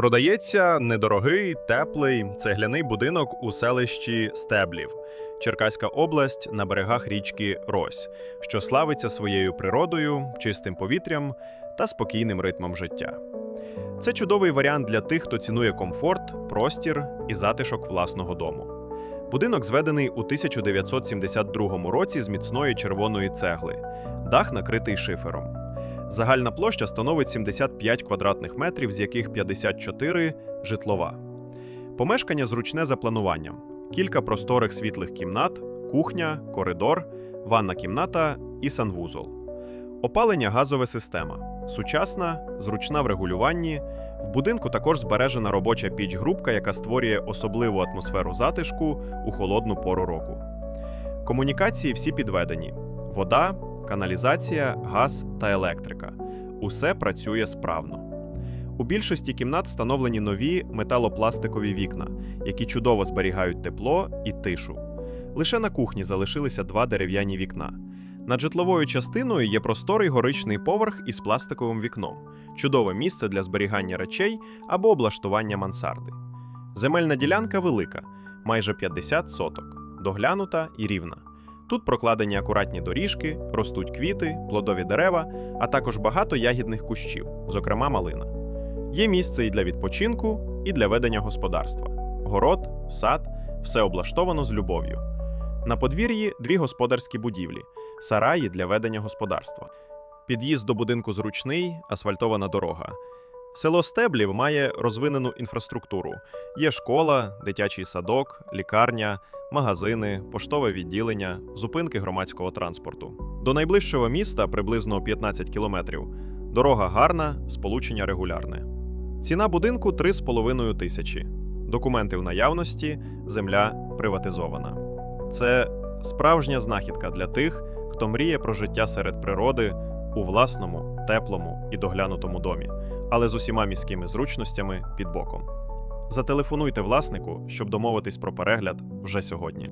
Продається недорогий, теплий цегляний будинок у селищі Стеблів, Черкаська область на берегах річки Рось, що славиться своєю природою, чистим повітрям та спокійним ритмом життя. Це чудовий варіант для тих, хто цінує комфорт, простір і затишок власного дому. Будинок зведений у 1972 році з міцної червоної цегли, дах накритий шифером. Загальна площа становить 75 квадратних метрів, з яких 54 – житлова. Помешкання зручне за плануванням: кілька просторих світлих кімнат, кухня, коридор, ванна кімната і санвузол. Опалення газова система. Сучасна, зручна в регулюванні. В будинку також збережена робоча піч-грубка, яка створює особливу атмосферу затишку у холодну пору року. Комунікації всі підведені: вода, каналізація, газ та електрика. Усе працює справно. У більшості кімнат встановлені нові металопластикові вікна, які чудово зберігають тепло і тишу. Лише на кухні залишилися два дерев'яні вікна. Над житловою частиною є просторий горичний поверх із пластиковим вікном, чудове місце для зберігання речей або облаштування мансарди. Земельна ділянка велика, майже 50 соток, доглянута і рівна. Тут прокладені акуратні доріжки, ростуть квіти, плодові дерева, а також багато ягідних кущів, зокрема малина. Є місце і для відпочинку, і для ведення господарства. Город, сад все облаштовано з любов'ю. На подвір'ї дві господарські будівлі, сараї для ведення господарства. Під'їзд до будинку зручний, асфальтована дорога. Село Стеблів має розвинену інфраструктуру: є школа, дитячий садок, лікарня, магазини, поштове відділення, зупинки громадського транспорту. До найближчого міста приблизно 15 кілометрів. Дорога гарна, сполучення регулярне. Ціна будинку 3,5 тисячі. Документи в наявності, земля приватизована. Це справжня знахідка для тих, хто мріє про життя серед природи у власному, теплому і доглянутому домі, але з усіма міськими зручностями під боком. Зателефонуйте власнику, щоб домовитись про перегляд вже сьогодні.